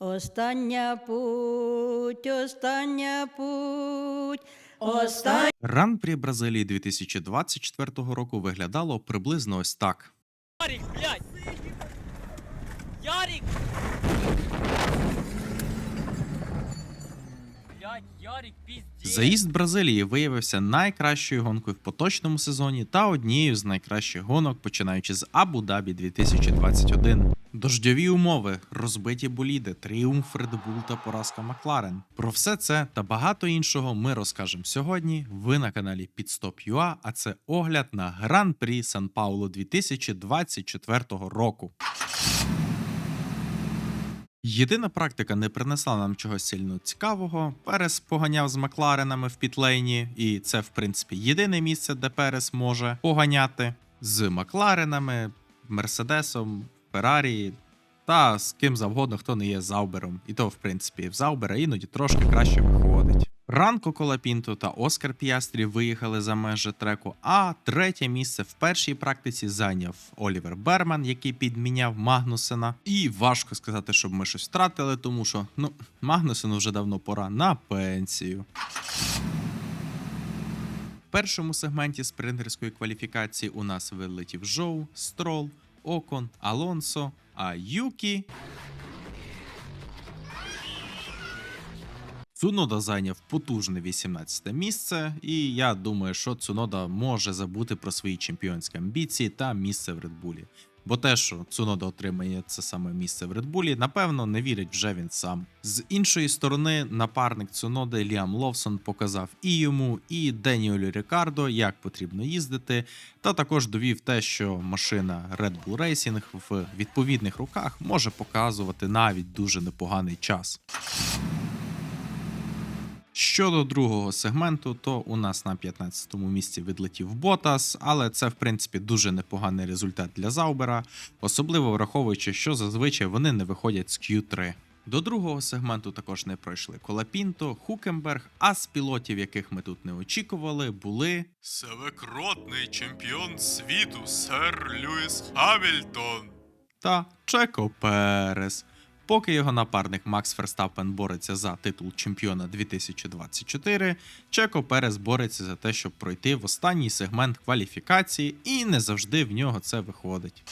Остання путь, остання путь, остання. Гран-прі Бразилії 2024 року виглядало приблизно ось так. Ярик, блядь! Ярик! Блядь, Ярик, пиздец! Заїзд Бразилії виявився найкращою гонкою в поточному сезоні та однією з найкращих гонок, починаючи з Абу-Дабі 2021. Дождьові умови, розбиті боліди, тріумф Bull та поразка Макларен. Про все це та багато іншого ми розкажемо сьогодні. Ви на каналі Підстоп.ua, а це огляд на Гран-прі Сан Пауло 2024 року. Єдина практика не принесла нам чогось сильно цікавого. Перес поганяв з Макларенами в пітлейні, і це, в принципі, єдине місце, де Перес може поганяти з Макларенами, Мерседесом, Феррарі та з ким завгодно, хто не є Заубером. І то, в принципі, в Заубера іноді трошки краще виходить. Ранко Колапінто та Оскар Піастрі виїхали за межі треку, а третє місце в першій практиці зайняв Олівер Берман, який підміняв Магнусена. І важко сказати, щоб ми щось втратили, тому що ну Магнусену вже давно пора на пенсію. В першому сегменті спринтерської кваліфікації у нас вилетів Жоу, Строл, Окон, Алонсо, а Юкі Цунода зайняв потужне 18 місце, і я думаю, що Цунода може забути про свої чемпіонські амбіції та місце в Редбулі. Бо те, що Цунода отримає це саме місце в Редбулі, напевно, не вірить вже він сам. З іншої сторони, напарник Цуноди Ліам Ловсон показав і йому, і Деніелю Рікардо, як потрібно їздити, та також довів те, що машина Red Bull Racing в відповідних руках може показувати навіть дуже непоганий час. Щодо другого сегменту, то у нас на 15-му місці відлетів Ботас, але це в принципі дуже непоганий результат для Заубера, особливо враховуючи, що зазвичай вони не виходять з Q3. До другого сегменту також не пройшли Колапінто, Хукенберг, а з пілотів, яких ми тут не очікували, були Севекротний чемпіон світу, сер Льюіс Хавільтон та Чеко Перес. Поки його напарник Макс Ферстапен бореться за титул чемпіона 2024, Чеко Перес бореться за те, щоб пройти в останній сегмент кваліфікації, і не завжди в нього це виходить.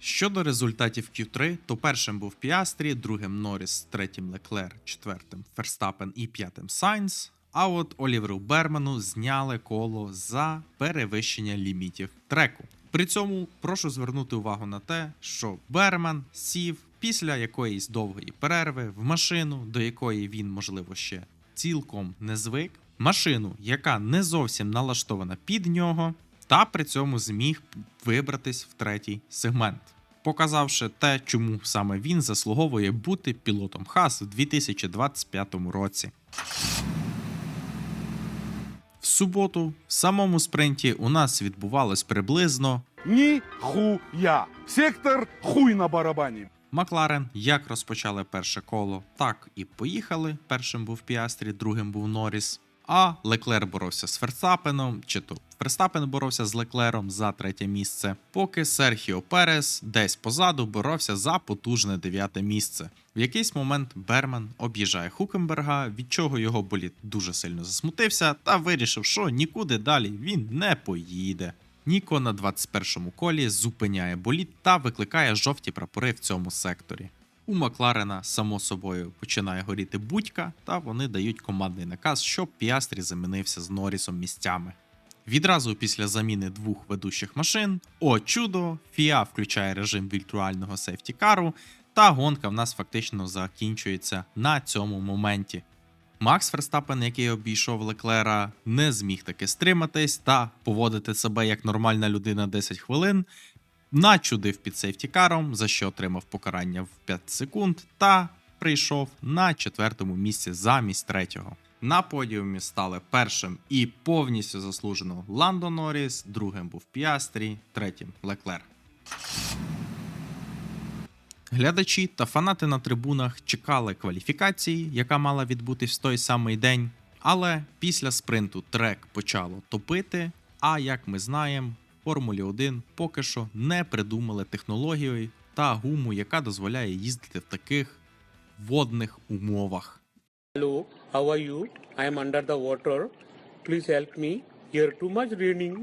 Щодо результатів Q3, то першим був Піастрі, другим Норріс, третім Леклер, четвертим Ферстапен і п'ятим Сайнс. А от Оліверу Берману зняли коло за перевищення лімітів треку. При цьому прошу звернути увагу на те, що Берман сів після якоїсь довгої перерви в машину, до якої він, можливо, ще цілком не звик. Машину, яка не зовсім налаштована під нього, та при цьому зміг вибратись в третій сегмент, показавши те, чому саме він заслуговує бути пілотом Хас у 2025 році. В суботу, в самому спринті, у нас відбувалось приблизно Ніхуя. Сектор хуй на барабані. Макларен як розпочали перше коло, так і поїхали. Першим був Піастрі, другим був Норріс. А Леклер боровся з Ферстапеном, чи то Ферстапен боровся з Леклером за третє місце, поки Серхіо Перес десь позаду боровся за потужне дев'яте місце. В якийсь момент Берман об'їжджає Хукенберга, від чого його боліт дуже сильно засмутився, та вирішив, що нікуди далі він не поїде. Ніко на 21-му колі зупиняє боліт та викликає жовті прапори в цьому секторі. У Макларена, само собою, починає горіти будька, та вони дають командний наказ, щоб Піастрі замінився з Норрісом місцями. Відразу після заміни двох ведучих машин, о чудо, Фіа включає режим віртуального сейфтікару, та гонка в нас фактично закінчується на цьому моменті. Макс Ферстапен, який обійшов Леклера, не зміг таки стриматись та поводити себе як нормальна людина 10 хвилин, начудив під сейфтікаром, за що отримав покарання в 5 секунд, та прийшов на четвертому місці замість третього. На подіумі стали першим і повністю заслужено Ландо Норріс, другим був Піастрі, третім Леклер. Глядачі та фанати на трибунах чекали кваліфікації, яка мала відбутись в той самий день. Але після спринту трек почало топити. А як ми знаємо, Формулі 1 поки що не придумали технологію, та гуму, яка дозволяє їздити в таких водних умовах. Hello, how are you? I am under the water. Please help me. Here too much raining.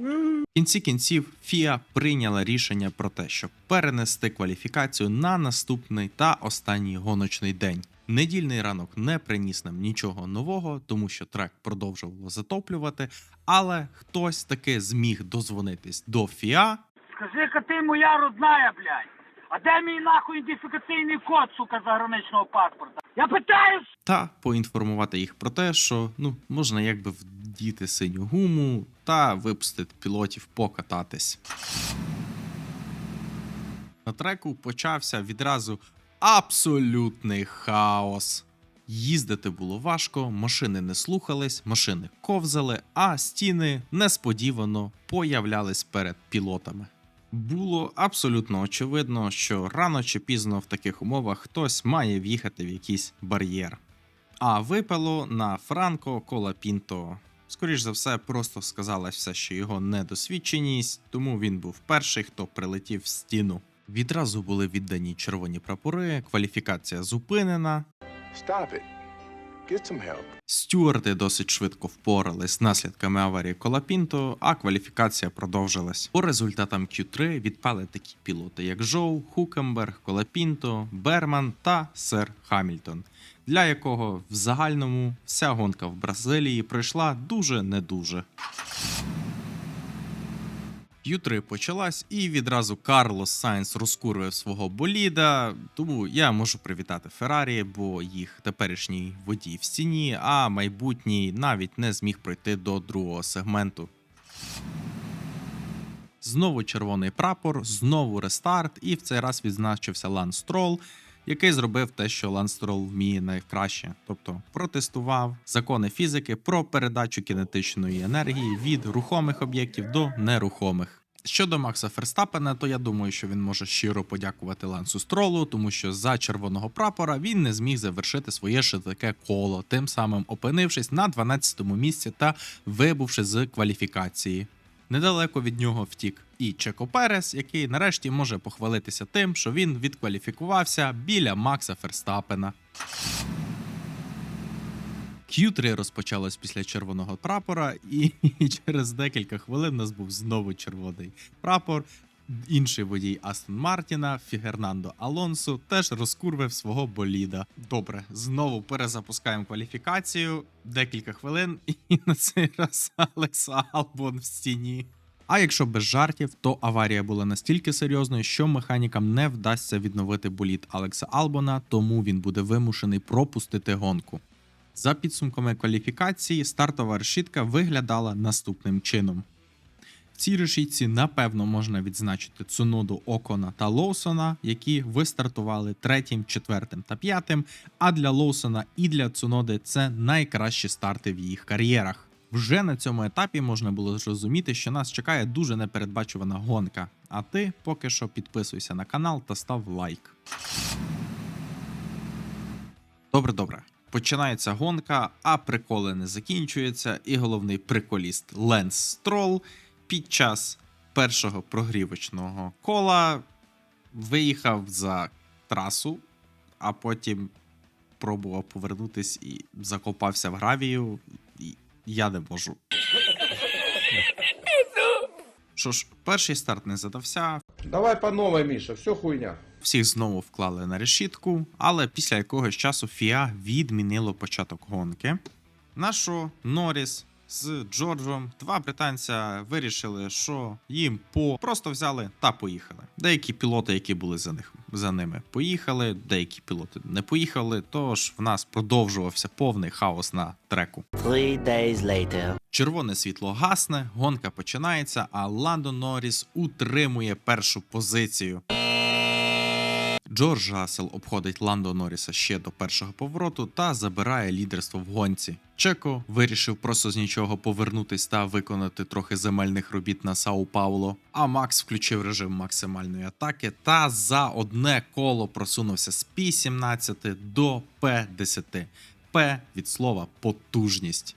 В кінці кінців FIA прийняла рішення про те, щоб перенести кваліфікацію на наступний та останній гоночний день. Недільний ранок не приніс нам нічого нового, тому що трек продовжувало затоплювати, але хтось таки зміг дозвонитись до FIA Скажи-ка ти моя родная, блядь. А де мій нахуй ідентифікаційний код, сука, заграничного паспорта? Я питаю, та поінформувати їх про те, що ну можна якби вдіти синю гуму та випустити пілотів покататись. На треку почався відразу абсолютний хаос. Їздити було важко, машини не слухались, машини ковзали, а стіни несподівано появлялись перед пілотами. Було абсолютно очевидно, що рано чи пізно в таких умовах хтось має в'їхати в якийсь бар'єр. А випало на Франко Колапінто. Скоріш за все, просто сказалось все, що його недосвідченість, тому він був перший, хто прилетів в стіну. Відразу були віддані червоні прапори, кваліфікація зупинена. Stop it. Get some help. Стюарти досить швидко впорались з наслідками аварії Колапінто, а кваліфікація продовжилась. По результатам Q3 відпали такі пілоти, як Жоу, Хукенберг, Колапінто, Берман та Сер Хамільтон, для якого в загальному вся гонка в Бразилії пройшла дуже не дуже. Q3 почалась, і відразу Карлос Сайнс розкурює свого боліда. Тому я можу привітати Феррарі, бо їх теперішній водій в стіні, а майбутній навіть не зміг пройти до другого сегменту. Знову червоний прапор, знову рестарт, і в цей раз відзначився Лан Строл, який зробив те, що Лан Строл вміє найкраще, тобто протестував закони фізики про передачу кінетичної енергії від рухомих об'єктів до нерухомих. Щодо Макса Ферстапена, то я думаю, що він може щиро подякувати Лансу Стролу, тому що за червоного прапора він не зміг завершити своє ще коло, тим самим опинившись на 12-му місці та вибувши з кваліфікації. Недалеко від нього втік і Чеко Перес, який нарешті може похвалитися тим, що він відкваліфікувався біля Макса Ферстапена. Q3 розпочалось після червоного прапора, і через декілька хвилин у нас був знову червоний прапор. Інший водій Астон Мартіна, Фігернандо Алонсо, теж розкурвив свого боліда. Добре, знову перезапускаємо кваліфікацію. Декілька хвилин, і на цей раз Алекса Албон в стіні. А якщо без жартів, то аварія була настільки серйозною, що механікам не вдасться відновити болід Алекса Албона, тому він буде вимушений пропустити гонку. За підсумками кваліфікації, стартова решітка виглядала наступним чином. В цій решітці, напевно, можна відзначити Цуноду Окона та Лоусона, які вистартували третім, четвертим та п'ятим. А для Лоусона і для Цуноди це найкращі старти в їх кар'єрах. Вже на цьому етапі можна було зрозуміти, що нас чекає дуже непередбачувана гонка. А ти поки що підписуйся на канал та став лайк. Добре, добре. Починається гонка, а приколи не закінчуються, і головний приколіст Ленс Строл під час першого прогрівочного кола виїхав за трасу, а потім пробував повернутись і закопався в гравію. І я не можу. Що ж, перший старт не задався, Давай по новой, Миша, все хуйня. Всіх знову вклали на решітку, але після якогось часу FIA відмінило початок гонки. На що Норріс з Джорджем, два британця вирішили, що їм по просто взяли та поїхали. Деякі пілоти, які були за них за ними, поїхали, деякі пілоти не поїхали. Тож в нас продовжувався повний хаос на треку. Three days later. Червоне світло гасне, гонка починається, а Ландо Норріс утримує першу позицію. Джордж Рассел обходить Ландо Норріса ще до першого повороту та забирає лідерство в гонці. Чеко вирішив просто з нічого повернутись та виконати трохи земельних робіт на Сау Пауло. А Макс включив режим максимальної атаки та за одне коло просунувся з P17 до P10. P від слова потужність.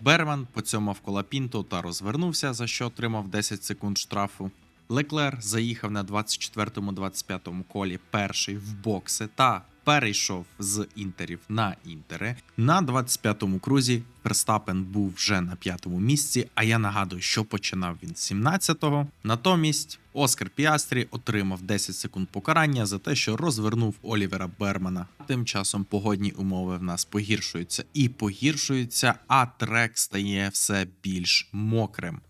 Берман поцьомав колапінто та розвернувся, за що отримав 10 секунд штрафу. Леклер заїхав на 24-25 колі перший в бокси та перейшов з інтерів на інтери. На 25-му крузі Верстапен був вже на п'ятому місці. А я нагадую, що починав він з 17-го. Натомість Оскар Піастрі отримав 10 секунд покарання за те, що розвернув Олівера Бермана. Тим часом погодні умови в нас погіршуються і погіршуються, а трек стає все більш мокрим.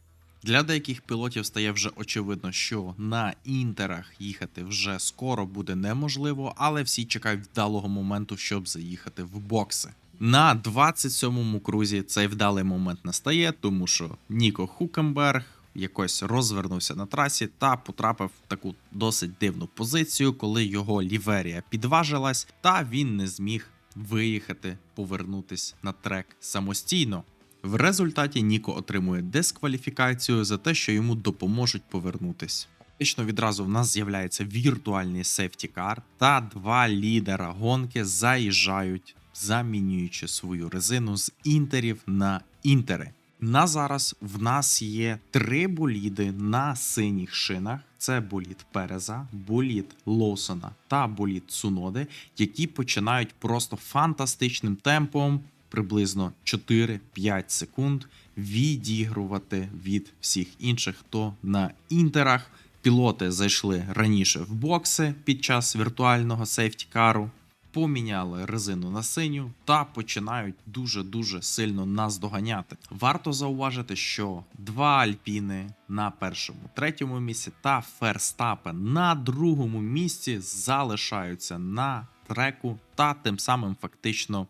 Для деяких пілотів стає вже очевидно, що на інтерах їхати вже скоро буде неможливо, але всі чекають вдалого моменту, щоб заїхати в бокси. На 27-му крузі цей вдалий момент настає, тому що Ніко Хукенберг якось розвернувся на трасі та потрапив в таку досить дивну позицію, коли його ліверія підважилась, та він не зміг виїхати, повернутись на трек самостійно. В результаті Ніко отримує дискваліфікацію за те, що йому допоможуть повернутись. Фактично відразу в нас з'являється віртуальний сефтікар, та два лідера гонки заїжджають, замінюючи свою резину з інтерів на інтери. На зараз в нас є три боліди на синіх шинах: це болід Переза, болід Лоусона та болід Цуноди, які починають просто фантастичним темпом приблизно 4-5 секунд відігрувати від всіх інших, хто на інтерах. Пілоти зайшли раніше в бокси під час віртуального сейфтікару, поміняли резину на синю та починають дуже-дуже сильно нас доганяти. Варто зауважити, що два альпіни на першому, третьому місці та Ферстапен на другому місці залишаються на треку та тим самим фактично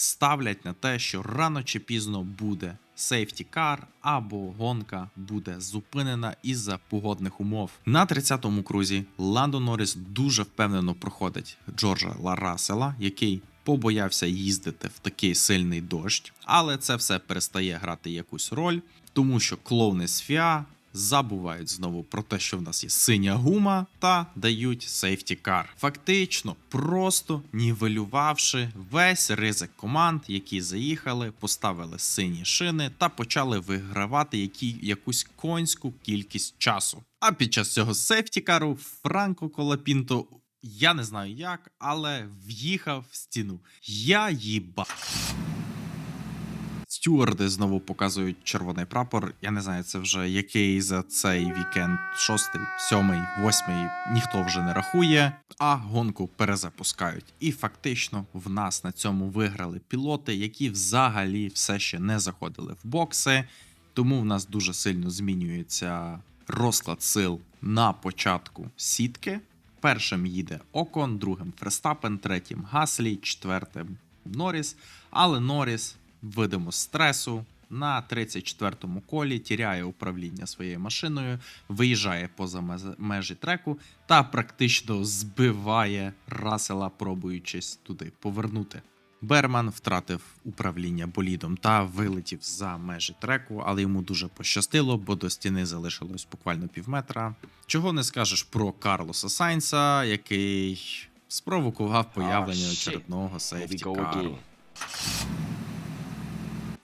ставлять на те, що рано чи пізно буде сейфті кар або гонка буде зупинена із-за погодних умов. На 30-му крузі Ландо Норріс дуже впевнено проходить Джорджа Ларасела, який побоявся їздити в такий сильний дощ, але це все перестає грати якусь роль, тому що клоуни з Фіа забувають знову про те, що в нас є синя гума, та дають сейфті кар. Фактично, просто нівелювавши весь ризик команд, які заїхали, поставили сині шини та почали вигравати які, якусь конську кількість часу. А під час цього сейфті кару Франко Колапінто. Я не знаю як, але в'їхав в стіну. Я їба. Стюарди знову показують червоний прапор. Я не знаю, це вже який за цей вікенд, шостий, сьомий, восьмий, ніхто вже не рахує, а гонку перезапускають. І фактично в нас на цьому виграли пілоти, які взагалі все ще не заходили в бокси. Тому в нас дуже сильно змінюється розклад сил на початку сітки. Першим їде Окон, другим Ферстапен, третім Гаслі, четвертим Норріс. Але Норріс, видимо, стресу на 34-му колі тіряє управління своєю машиною, виїжджає поза межі треку та практично збиває Расела, пробуючись туди повернути. Берман втратив управління болідом та вилетів за межі треку, але йому дуже пощастило, бо до стіни залишилось буквально півметра. Чого не скажеш про Карлоса Сайнса, який спровокував появлення очередного сейфті go кару. again.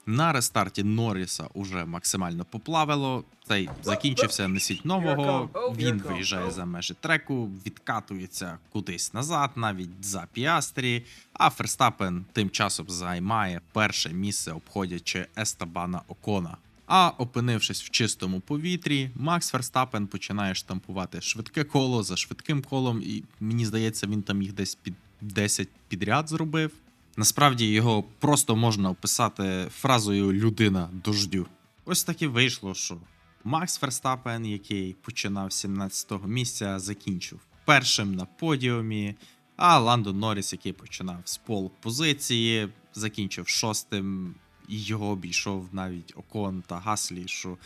На рестарті Норріса уже максимально поплавило. Цей закінчився несіть нового. Він виїжджає за межі треку, відкатується кудись назад, навіть за піастрі. А Ферстапен тим часом займає перше місце, обходячи Естабана Окона. А опинившись в чистому повітрі, Макс Ферстапен починає штампувати швидке коло за швидким колом, і мені здається, він там їх десь під 10 підряд зробив. Насправді його просто можна описати фразою людина дождю. Ось так і вийшло, що Макс Ферстапен, який починав 17-го місця, закінчив першим на подіумі. А Ландо Норріс, який починав з пол позиції, закінчив шостим, і його обійшов навіть Окон та Гаслі, що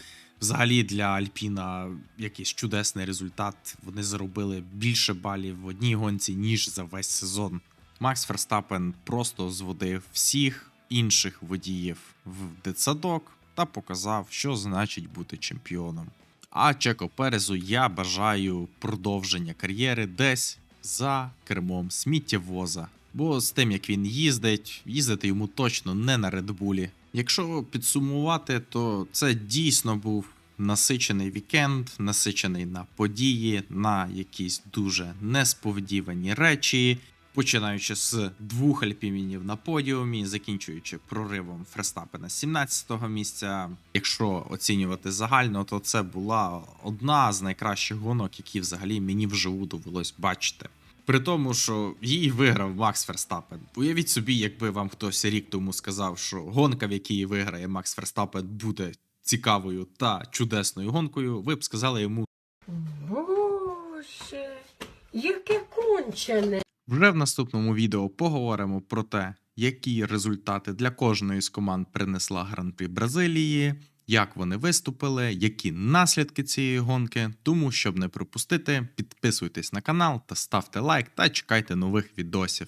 взагалі для Альпіна якийсь чудесний результат. Вони заробили більше балів в одній гонці, ніж за весь сезон. Макс Ферстапен просто зводив всіх інших водіїв в дитсадок та показав, що значить бути чемпіоном. А Чеко Перезу я бажаю продовження кар'єри десь за кермом сміттєвоза. Бо з тим, як він їздить, їздити йому точно не на Редбулі. Якщо підсумувати, то це дійсно був насичений вікенд, насичений на події, на якісь дуже несподівані речі, починаючи з двох альпімінів на подіумі, закінчуючи проривом Ферстапена з 17-го місця. Якщо оцінювати загально, то це була одна з найкращих гонок, які взагалі мені вживу довелось бачити. При тому, що її виграв Макс Ферстапен. Уявіть собі, якби вам хтось рік тому сказав, що гонка, в якій виграє Макс Ферстапен, буде цікавою та чудесною гонкою, ви б сказали йому Боже, яке кончене. Вже в наступному відео поговоримо про те, які результати для кожної з команд принесла гран-при Бразилії, як вони виступили, які наслідки цієї гонки. Тому, щоб не пропустити, підписуйтесь на канал та ставте лайк та чекайте нових відосів.